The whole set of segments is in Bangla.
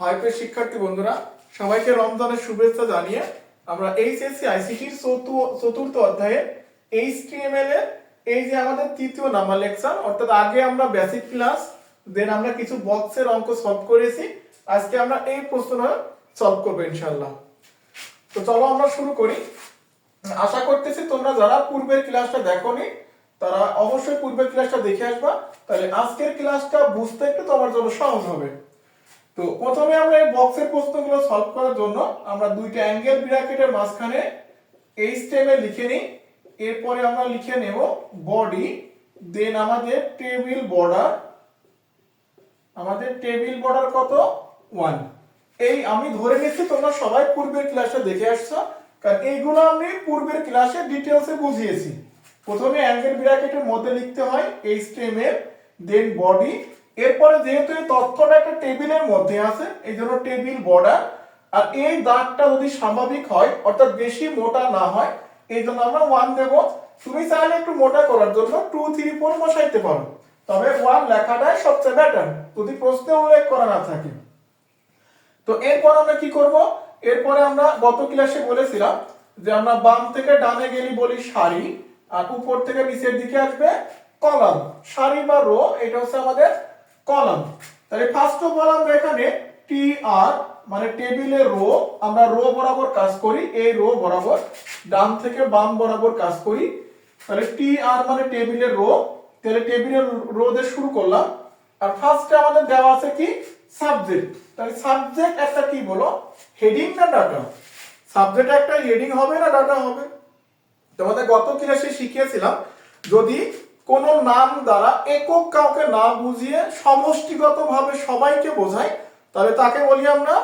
হাইপের শিক্ষার্থী বন্ধুরা। সবাইকে রমজানের শুভেচ্ছা জানিয়ে আমরা এইচএসসি, আইসিটির চতুর্থ অধ্যায়ে এইচটিএমএল এর এই যে আমাদের তৃতীয় নাম্বার লেকচার অর্থাৎ আগে আমরা বেসিক ক্লাস দেন আমরা কিছু বক্সের অঙ্ক সলভ করেছি। আজকে আমরা এই প্রশ্নটা সলভ করব ইনশাল্লাহ তো চলো আমরা শুরু করি। আশা করতেছি তোমরা যারা পূর্বের ক্লাসটা দেখোনি, তারা অবশ্যই পূর্বের ক্লাসটা দেখে আসবা। তাহলে আজকের ক্লাসটা বুঝতে একটু তোমার জন্য সহজ হবে। তো প্রথমে আমরা এই বক্সের প্রশ্নগুলো সলভ করার জন্য আমরা দুইটা অ্যাঙ্গেল ব্র্যাকেটের মাঝখানে এই স্টেমে লিখে নিই। এরপরে আমরা লিখে নেব বডি দেন আমাদের টেবিল বর্ডার আমাদের টেবিল বর্ডার কত? ওয়ান এই আমি ধরে নিচ্ছি, তোমরা সবাই পূর্বের ক্লাসটা দেখে আসছো, কারণ এইগুলো আমি পূর্বের ক্লাসে ডিটেলসে বুঝিয়েছি। প্রথমে অ্যাঙ্গেল ব্র্যাকেটের মধ্যে লিখতে হয় এইচটিএমএল দেন বডি এরপরে যেহেতু এই তথ্যটা একটা টেবিলের মধ্যে আছে, এই জন্য টেবিল বর্ডার, আর এই দাগটা যদি স্বাভাবিক হয়, অর্থাৎ বেশি মোটা না হয়, এই জন্য আমরা ওয়ান দেব। তুমি চাইলে একটু মোটা করার জন্য টু থ্রি ফোর বসাইতে পারো। তবে ওয়ান লেখাটাই সবচেয়ে বেটার যদি প্রশ্নে উল্লেখ করা না থাকে। তো এরপর আমরা কি করব? এরপরে আমরা গত ক্লাসে বলেছিলাম যে আমরা বাম থেকে ডানে গেলি বলি সারি, আর উপর থেকে নিচের দিকে আসবে কলাম। সারি বা রো, এটা হচ্ছে আমাদের কলাম। তাহলে ফার্স্ট অফ অল আমরা এখানে টি আর মানে টেবিলের রো আমরা রো বরাবর কাজ করি, এই রো বরাবর ডান থেকে বাম বরাবর কাজ করি। তাহলে টি আর মানে টেবিলের রো তাহলে টেবিলের রো দিয়ে শুরু করলাম। আর ফার্স্টে আমাদের দেওয়া আছে কি? সাবজেক্ট তাহলে সাবজেক্ট একটা কি বলো? হেডিং না ডাটা সাবজেক্ট একটা হেডিং হবে না ডাটা হবে? তোমাদের গত ক্লাসে শিখিয়েছিলাম, যদি কোন নাম দ্বারা একক কাউকে না বুঝিয়ে সমষ্টিগতভাবে সবাইকে বোঝায়, তাহলে তাকে বলি আমরা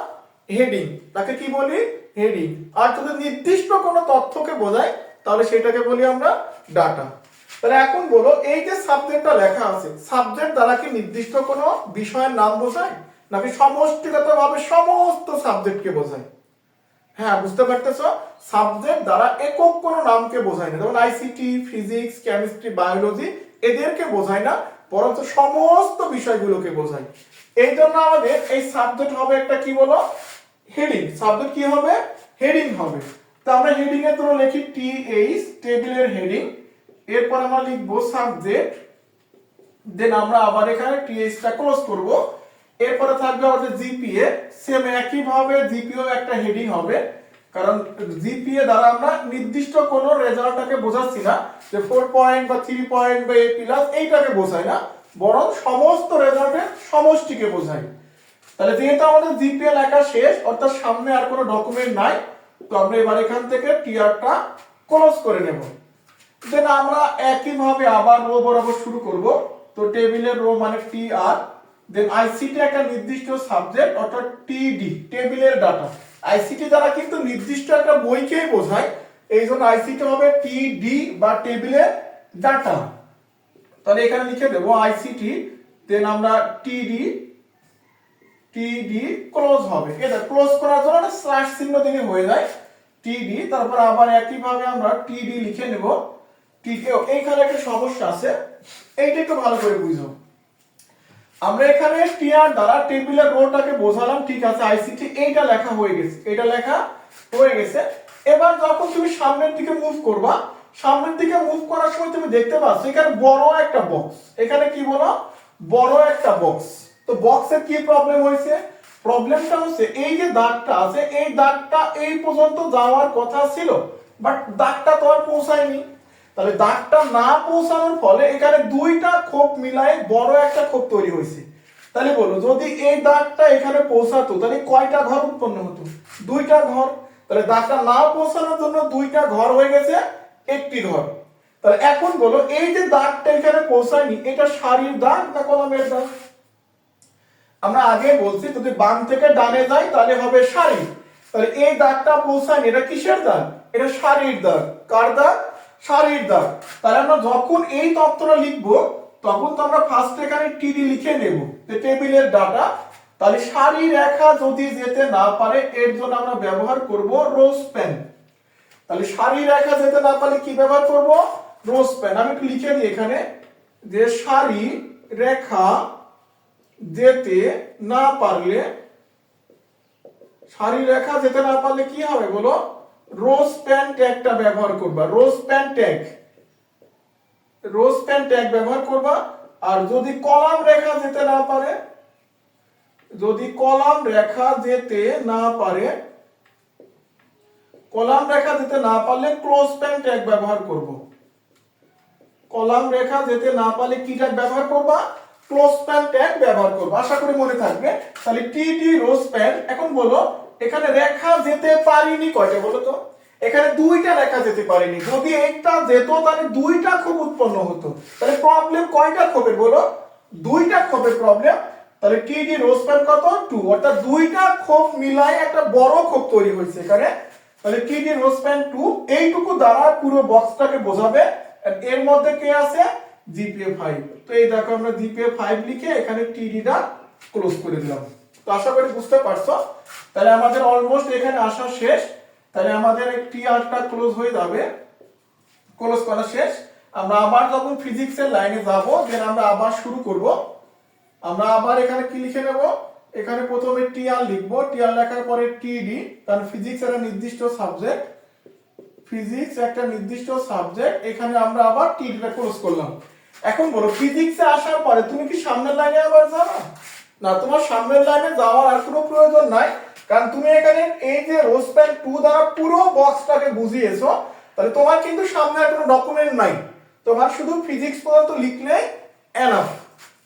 হেডিং তাকে কি বলি? হেডিং আর যদি নির্দিষ্ট কোনো তথ্যকে বোঝায়, তাহলে সেটাকে বলি আমরা ডাটা তাহলে এখন বলো, এই যে সাবজেক্টটা লেখা আছে সাবজেক্ট দ্বারা কি নির্দিষ্ট কোনো বিষয়ের নাম বোঝায়? নাকি সমষ্টিগতভাবে সমস্ত সাবজেক্টকে বোঝায়? হ্যাঁ বুঝতে পারতেছ? সাবজেক্ট দ্বারা একক কোনো নামকে বোঝায় না। যেমন আইসিটি ফিজিক্স কেমিস্ট্রি বায়োলজি এদেরকে বোঝায় না, বরঞ্চ সমস্ত বিষয়গুলোকে বোঝায়। এই জন্য আমাদের এই সাবজেক্ট হবে একটা কি বলো? হেডিং সাবজেক্ট কি হবে? হেডিং হবে। তো আমরা হেডিং এর ধরো লিখি টি এইচ টেবিলের হেডিং এরপর আমরা লিখব সাবজেক্ট দেন আমরা আবার এখানে টিএইচটা ক্লোজ করব। এরপরে থাকবে আমাদের জিপিএ সেম একই ভাবে জিপিও একটা হেডিং হবে। কারণ জিপিএ দ্বারা আমরা নির্দিষ্ট কোনো রেজাল্টটাকে বোঝাচ্ছি না, যে ফোর পয়েন্ট বা থ্রি পয়েন্ট বা এ প্লাস এইটাকে বোঝাই না, বরং সমস্ত রেজাল্টের সমষ্টিকে বোঝাই তাহলে যেহেতু আমাদের জিপিএ লেখা শেষ, অর্থাৎ সামনে আর কোনো ডকুমেন্ট নাই, তো আমরা এবার এখান থেকে টিআরটা ক্লোজ করে নেব। দেন আমরা একইভাবে আবার রো বরাবর শুরু করব। তো টেবিলের রো মানে টি আর দেন আইসিটি একটা নির্দিষ্ট সাবজেক্ট অর্থাৎ টিডি টেবিলের ডাটা আইসিটি দ্বারা কিন্তু নির্দিষ্ট একটা বইকেই বোঝায়, এই জন্য আইসিটি হবে টিডি বা টেবিলের ডাটা তাহলে এখানে লিখে দেবো আইসিটি দেন আমরা টিডি টিডি ক্লোজ হবে। এটা ক্লোজ করার জন্য একটা স্ল্যাশ চিহ্ন দিলে হয়ে যায় টিডি তারপর আবার একইভাবে আমরা টিডি লিখে নেব। টিডি এইখানে একটা সমস্যা আছে, এইটা একটু ভালো করে বুঝো। আমরা এখানে টিআর দ্বারা টেবিলের রোটাকে বোঝালাম, ঠিক আছে, আইসিটি, এইটা লেখা হয়ে গেছে এটা লেখা হয়ে গেছে। এবার যখন তুমি সামনের দিকে মুভ করবা, সামনের দিকে মুভ করার সময় তুমি দেখতে পাচ্ছ, এখানে বড় একটা বক্স এখানে কি বলো? বড় একটা বক্স তো বক্সের কি প্রবলেম হয়েছে? প্রবলেমটা হচ্ছে, এই যে দাগটা আছে, এই দাগটা এই পর্যন্ত যাওয়ার কথা ছিল বাট দাগটা তো আর পৌঁছায়নি। তাহলে দাগটা না পৌঁছানোর ফলে এখানে দুইটা খোপ মিলায় বড় একটা খোপ তৈরি হয়েছে। তাহলে বলো, যদি এই দাগটা এখানে পৌঁছাতো, তাহলে কয়টা ঘর উৎপন্ন হতো? দুইটা ঘর। তাহলে দাগটা না পৌঁছানোর জন্য দুইটা ঘর হয়ে গেছে, একটি ঘর। তাহলে এখন বলো, এই যে দাগটা এখানে পৌঁছায়নি, এটা সারির দাগ না কলমের দাগ? আমরা আগে বলছি, যদি বাম থেকে ডানে যাই, তাহলে হবে সারি। তাহলে এই দাগটা পৌঁছায়নি, এটা কিসের দাগ? এটা সারির দাগ। কার দাগ? সারির দাগ তাহলে আমরা যখন এই তথ্যটা লিখব, তখন তো আমরা ফার্স্ট এখানে টিডি লিখে নেব। যে টেবিলের ডাটা, তাহলে সারি রেখা যদি যেতে না পারে, এর জন্য আমরা ব্যবহার করব রোজ পেন তাহলে সারি রেখা যেতে না পারলে কি ব্যবহার করব? রোজ পেন আমি একটু লিখে দিই এখানে। যে সারি রেখা যেতে না পারলে সারি রেখা যেতে না পারলে কি হবে বলো? রোজ প্যান ট্যাগটা ব্যবহার করবা, রোজ প্যান ট্যাগ। রোজ প্যান ট্যাগ ব্যবহার করবা, আর যদি কলাম রেখা যেতে না পারে, যদি কলাম রেখা যেতে না পারে, কলাম রেখা যেতে না পারলে ক্লোজ প্যান ট্যাগ ব্যবহার করব। কলাম রেখা যেতে না পারলে কি ট্যাগ ব্যবহার করবা? ক্লোজ প্যান ট্যাগ ব্যবহার করব। আশা করি মনে থাকবে। তাহলে টি টি রোজ প্যান এখন বলো এখানে রেখা যেতে পারিনি, কয়টা বলো তো? এখানে দুইটা রেখা যেতে পারিনি। যদি একটা যেত, তাহলে দুইটা খুব উৎপন্ন হতো। তাহলে প্রবলেম কয়টা খোপের বলো? দুইটা খোপের প্রবলেম তাহলে টি ডি রোজ প্যান কত? টু অর্থাৎ দুইটা খোপ মিলায় একটা বড় খোপ তৈরি হয়েছে এখানে। তাহলে টি ডি রোজ প্যান টু এইটুকু দ্বারা পুরো বক্সটাকে বোঝাবে। এর মধ্যে কে আছে? জিপিএ ফাইভ তো এই দেখো আমরা জিপিএ ফাইভ লিখে এখানে টিডিটা ক্লোজ করে দিলাম। তো আশা করি বুঝতে পারছ। তাহলে আমাদের অলমোস্ট এখানে আসা শেষ। তাহলে আমাদের টি আরটা ক্লোজ হয়ে যাবে। ক্লোজ করা শেষ। আমরা আবার যখন ফিজিক্সের লাইনে যাব দেন আমরা আবার শুরু করব। আমরা আবার এখানে কি লিখে নেব? এখানে প্রথমে টি আর লিখব। টি আর লেখার পরে টিডি কারণ ফিজিক্স একটা নির্দিষ্ট সাবজেক্ট ফিজিক্স একটা নির্দিষ্ট সাবজেক্ট এখানে আমরা আবার টি টিডিটা ক্লোজ করলাম। এখন বলো ফিজিক্সে আসার পরে তুমি কি সামনের লাইনে আবার যাবা? না, তোমার সামনের লাইনে যাওয়ার আর কোনো প্রয়োজন নাই। কারণ তুমি এখানে এই যে রোজপ্যান টু দ্বারা পুরো বক্সটাকে বুঝিয়েছো, তাহলে তোমার কিন্তু সামনে আর কোনো ডকুমেন্ট নাই। তোমার শুধু ফিজিক্স পর্যন্ত লিখলে এনাফ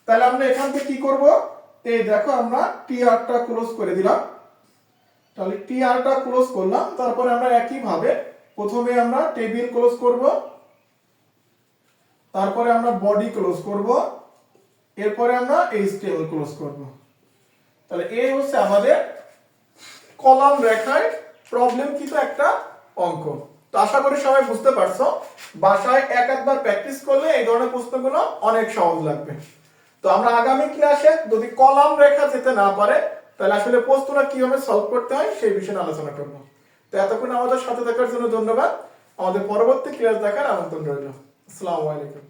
তাহলে আমরা এখান থেকে কি করব? এই দেখো আমরা টি আরটা ক্লোজ করে দিলাম। তাহলে টি আরটা ক্লোজ করলাম, তারপরে আমরা একই ভাবে প্রথমে আমরা টেবিল ক্লোজ করব, তারপরে আমরা বডি ক্লোজ করব। এরপরে আমরা এইচটিএমএল ক্লোজ করব। তাহলে এই হচ্ছে আমাদের কলাম রেখায় প্রবলেম কিন্তু একটা অঙ্ক। তো আশা করি সবাই বুঝতে পারছ, বাসায় এক একবার প্র্যাকটিস করলে এই ধরনের প্রশ্নগুলো অনেক সহজ লাগবে। তো আমরা আগামী ক্লাসে যদি কলাম রেখা যেতে না পারে, তাহলে আসলে প্রশ্নটা কীভাবে সলভ করতে হয় সেই বিষয়ে আলোচনা করব। তো এতক্ষণ আমাদের সাথে থাকার জন্য ধন্যবাদ। আমাদের পরবর্তী ক্লাস দেখার আমন্ত্রণ রইল। আসসালামু আলাইকুম।